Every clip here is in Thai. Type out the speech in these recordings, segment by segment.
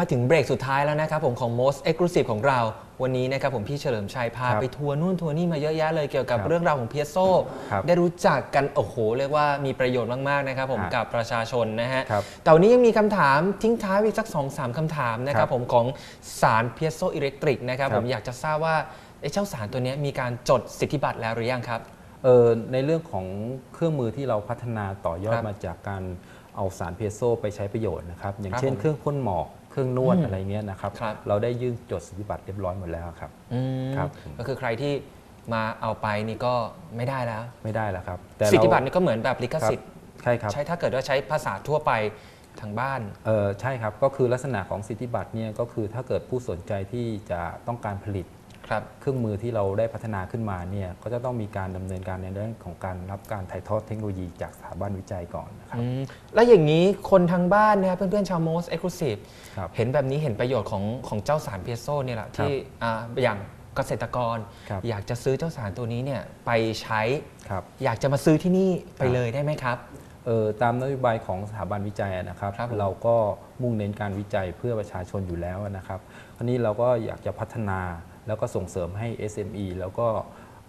มาถึงเบรกสุดท้ายแล้วนะครับผมของ most exclusive ของเรา วันนี้นะครับผมพี่เฉลิมชัยพาครับไปทัวร์นู่นทัวร์นี่มาเยอะแยะเลยเกี่ยวกับครับเรื่องราวของเพียโซครับได้รู้จักกันโอ้โหเรียกว่ามีประโยชน์มากๆนะครับผมฮะกับประชาชนนะฮะครับแต่วันนี้ยังมีคำถามทิ้งท้ายไว้อีกสัก2อสามคำถามนะคครัรับบผมของสารเพียโซอิเล็กทริกนะครับครับผมอยากจะทราบว่าไอ้เจ้าสารตัวเนี้ยมีการจดสิทธิบัตรแล้วหรือยังครับเออในเรื่องของเครื่องมือที่เราพัฒนาต่อยอดครับมาจากการเอาสารเพียโซไปใช้ประโยชน์นะครับ อย่างครับเช่นผมเครื่องพ่นหมอก เครื่องนวดอืมอะไรเงี้ยนะครับ ครับ เราได้ยื่นจดสิทธิบัตรเรียบร้อยหมดแล้วครับ อืมครับ ก็คือใครที่มาเอาไปนี่ก็ไม่ได้แล้ว ไม่ได้แล้วครับแต่สิทธิเราบัตรนี่ก็เหมือนแบบลิขครับสิทธิ์ ใช่ครับ ใช้ถ้าเกิดว่าใช้ภาษาทั่วไปทางบ้าน เออใช่ครับ ก็คือลักษณะของสิทธิบัตรเนี่ยก็คือถ้าเกิดผู้สนใจที่จะต้องการผลิต ครับเครื่องมือที่เราได้พัฒนาขึ้นมาเนี่ยก็จะต้องมีการดำเนินการในเรื่องของการรับการถ่ายทอดเทคโนโลยีจากสถาบันวิจัยก่อนนะครับ อืมแล้วอย่างนี้คนทางบ้านนะครับเพื่อนๆชาว most exclusive ครับเห็นแบบนี้เห็นประโยชน์ของของเจ้าสารเพียโซเนี่ยแหละที่อ่าอย่างเกษตรกร ครับ อยากจะซื้อเจ้าสารตัวนี้เนี่ยไปใช้ ครับ อยากจะมาซื้อที่นี่ไปครับเลยได้ไหมครับ เอ่อตามนโยบายของสถาบันวิจัยนะครับ ครับผม เราก็มุ่งเน้นการวิจัยเพื่อประชาชนอยู่แล้วนะครับคราวนี้เราก็อยากจะพัฒนา แล้วก็ส่งเสริมให้ SME แล้วก็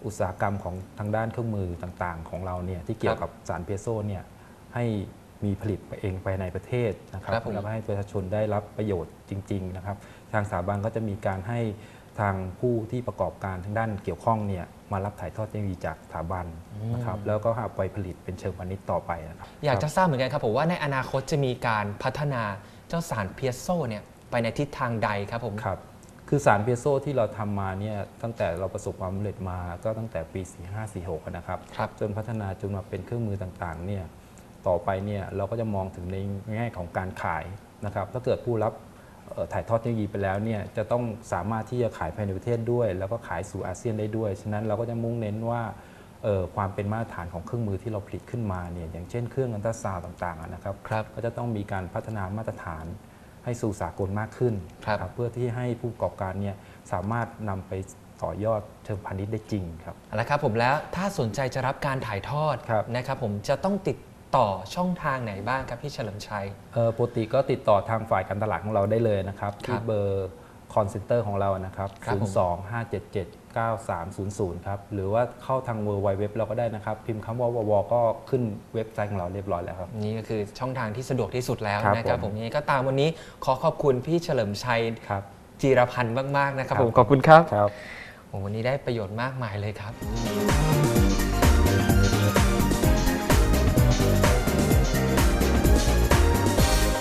อุตสาหกรรมของทางด้านเครื่องมือต่างๆ ของเราเนี่ยที่เกี่ยวกับสารเพโซเนี่ยให้มีผลิตเองภายในประเทศนะครับครับผมแล้วก็ให้ประชาชนได้รับประโยชน์จริง ๆ นะครับ ทางสถาบันก็จะมีการให้ทางผู้ที่ประกอบการทางด้านเกี่ยวข้องเนี่ยมารับถ่ายทอดเทคโนโลยีจากสถาบันนะครับแล้วก็เอาไปผลิตเป็นเชิงพาณิชย์ต่อไปนะครับอยากจะทราบเหมือนกันครับผมว่าในอนาคตจะมีการพัฒนาเจ้าสารเพียโซเนี่ยไปในทิศทางใดครับผมครับ คือสารเพียโซที่เราทำมาเนี่ยตั้งแต่เราประสบความสำเร็จมาก็ตั้งแต่ปี 4546 นะครับครับจนพัฒนาจนมาเป็นเครื่องมือต่างๆเนี่ยต่อไปเนี่ยเราก็จะมองถึงในแง่ของการขายนะครับถ้าเกิดผู้รับเอ่อถ่ายทอดเทคโนโลยีไปแล้วเนี่ยจะต้องสามารถที่จะขายภายในประเทศด้วย แล้วก็ขายสู่อาเซียนได้ด้วย ฉะนั้นเราก็จะมุ่งเน้นว่าเอ่อความเป็นมาตรฐานของเครื่องมือที่เราผลิตขึ้นมาเนี่ยอย่างเช่นเครื่องอันตราซาวด์ต่างๆอะนะครับครับก็จะต้องมีการพัฒนามาตรฐาน ให้สู่สากลมากขึ้นครับนะเพื่อที่ให้ผู้ประกอบการเนี่ยสามารถนำไปต่อยอดเชิงพาณิชย์ได้จริงครับเอาละครับผมแล้วถ้าสนใจจะรับการถ่ายทอดครับนะครับผมจะต้องติดต่อช่องทางไหนบ้างครับพี่เฉลิมชัยเอ่อปกติก็ติดต่อทางฝ่ายการตลาดของเราได้เลยนะครับครัที่บเบอร์คอนเซนเตอร์ของเรานะครับค รับผม025779300 ครับ หรือว่าเข้าทางเวอร์ไวเว็บเราก็ได้นะครับ พิมพ์คำว่าววก็ขึ้นเว็บไซต์ของเราเรียบร้อยแล้วครับ นี่ก็คือช่องทางที่สะดวกที่สุดแล้วครับนะครับผผมมยังไงก็ตามวันนี้ขอขอบคุณพี่เฉลิมชัยครับ จีรพันธ์มากๆนะครับครับผมขอบคุณครับ ครับ โอ้วันนี้ได้ประโยชน์มากมายเลยครับ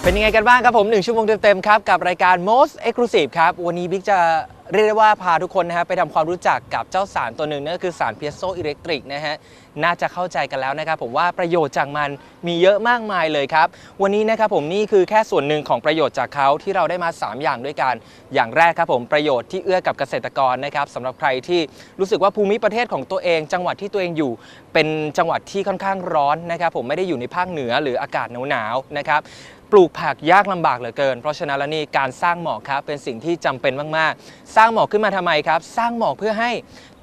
เป็นยังไงกันบ้างครับผม 1 ชั่วโมงเต็มๆครับ กับรายการ most exclusive ครับ วันนี้บิ๊กจะ เรียกได้ว่าพาทุกคนนะฮะไปทำความรู้จักกับเจ้าสารตัวหนึ่งนั่นก็คือสารเพียโซอิเล็กทริกนะฮะ น่าจะเข้าใจกันแล้วนะครับผมว่าประโยชน์จากมันมีเยอะมากมายเลยครับ วันนี้นะครับผมนี่คือแค่ส่วนหนึ่งของประโยชน์จากเขาที่เราได้มา 3 อย่างด้วยกัน อย่างแรกครับผมประโยชน์ที่เอื้อกับเกษตรกรนะครับสำหรับใครที่รู้สึกว่าภูมิประเทศของตัวเอง จังหวัดที่ตัวเองอยู่ เป็นจังหวัดที่ค่อนข้างร้อนนะครับผมไม่ได้อยู่ในภาคเหนือหรืออากาศหนาวๆนะครับปลูกผักยากลำบากเหลือเกิน เพราะฉะนั้นแล้วนี่การสร้างหมอกครับเป็นสิ่งที่จำเป็นมาก ๆ สร้างหมอกขึ้นมาทำไมครับ สร้างหมอกเพื่อให้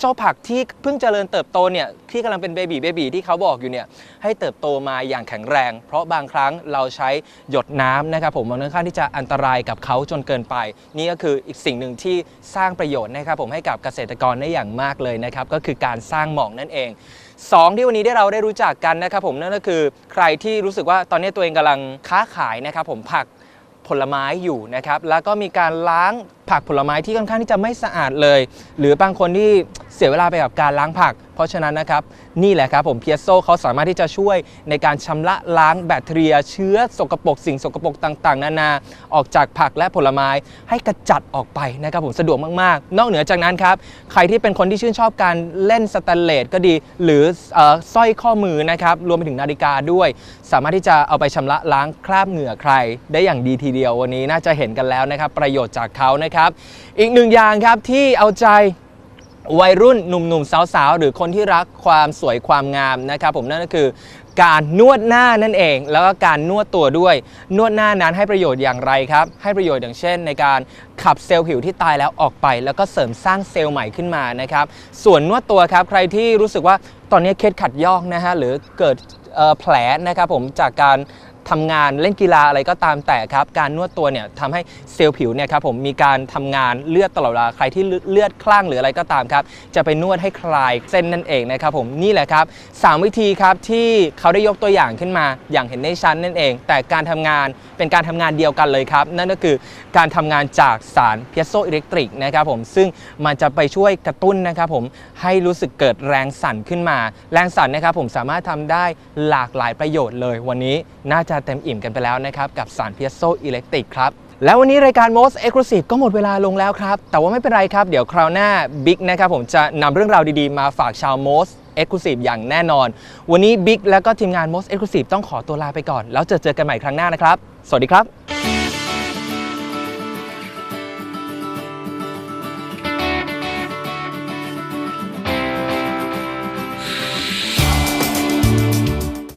เจ้าผักที่เพิ่งเจริญเติบโตเนี่ยที่กำลังเป็นเบบีเบบีที่เขาบอกอยู่เนี่ยให้เติบโตมาอย่างแข็งแรง เพราะบางครั้งเราใช้หยดน้ำนะครับผมมันค่อนข้างที่จะอันตรายกับเขาจนเกินไป นี่ก็คืออีกสิ่งหนึ่งที่สร้างประโยชน์นะครับผมให้กับเกษตรกรได้อย่างมากเลยนะครับก็คือการสร้างหมอกนั่นเองสองที่วันนี้ได้เราได้รู้จักกันนะครับผมนั่นก็คือใครที่รู้สึกว่าตอนนี้ตัวเองกำลังค้าขายนะครับผมผักผลไม้อยู่นะครับแล้วก็มีการล้างผักผลไม้ที่ค่อนข้างที่จะไม่สะอาดเลย หรือบางคนที่เสียเวลาไปกับการล้างผัก เพราะฉะนั้นนะครับนี่แหละครับผมเพียโซเขาสามารถที่จะช่วยในการชำระล้างแบคทีเรีย เชื้อสกปรกสิ่งสกปรกต่างๆ นานา ออกจากผักและผลไม้ให้กระจัดออกไปนะครับผมสะดวกมากๆ นอกเหนือจากนั้นครับใครที่เป็นคนที่ชื่นชอบการเล่นสแตนเลสก็ดี หรือเอ่อสร้อยข้อมือนะครับรวมไปถึงนาฬิกาด้วย สามารถที่จะเอาไปชำระล้างคราบเหงื่อใคร ได้อย่างดีทีเดียววันนี้น่าจะเห็นกันแล้วนะครับประโยชน์จากเขานะครับ อีกหนึ่งอย่างครับที่เอาใจ วัยรุ่นหนุ่มๆสาวๆ หรือคนที่รักความสวยความงามนะครับผมนั่นก็คือการนวดหน้านั่นเอง แล้วก็การนวดตัวด้วย นวดหน้านั้นให้ประโยชน์อย่างไรครับ ให้ประโยชน์อย่างเช่น ในการขับเซลล์ผิวที่ตายแล้วออกไป แล้วก็เสริมสร้างเซลล์ใหม่ขึ้นมานะครับส่วนนวดตัวครับใครที่รู้สึกว่าตอนนี้เคล็ดขัดยอกนะฮะหรือเกิดแผลนะครับผมจากการ ทำงานเล่นกีฬาอะไรก็ตามแต่ครับ การนวดตัวเนี่ยทำให้เซลล์ผิวเนี่ยครับผมมีการทำงานเลือดตลอดเวลาใครที่เลือดคลั่งหรืออะไรก็ตามครับ จะไปนวดให้คลายเส้นนั่นเองนะครับผมนี่แหละครับสามวิธีครับที่เขาได้ยกตัวอย่างขึ้นมาอย่างเห็นได้ชัดนนั่นเอง แต่การทำงานเป็นการทำงานเดียวกันเลยครับ นั่นก็คือการทำงานจากสารเพียโซอิเล็กตริกนะครับผมซึ่งมันจะไปช่วยกระตุ้นนะครับผมให้รู้สึกเกิดแรงสั่นขึ้นมา แรงสั่นนะครับผมสามารถทำได้หลากหลายประโยชน์เลยวันนี้น่าจะเต็มอิ่มกันไปแล้วนะครับ กับสารเพียโซอิเล็กตริกครับ แล้ววันนี้รายการ Most Exclusive ก็หมดเวลาลงแล้วครับ แต่ว่าไม่เป็นไรครับ เดี๋ยวคราวหน้าบิ๊กนะครับผมจะนำเรื่องราวดีๆ มาฝากชาว Most Exclusive อย่างแน่นอน วันนี้บิ๊กและก็ทีมงาน Most Exclusive ต้องขอตัวลาไปก่อน แล้วเจอเจอกันใหม่ครั้งหน้านะครับ สวัสดีครับ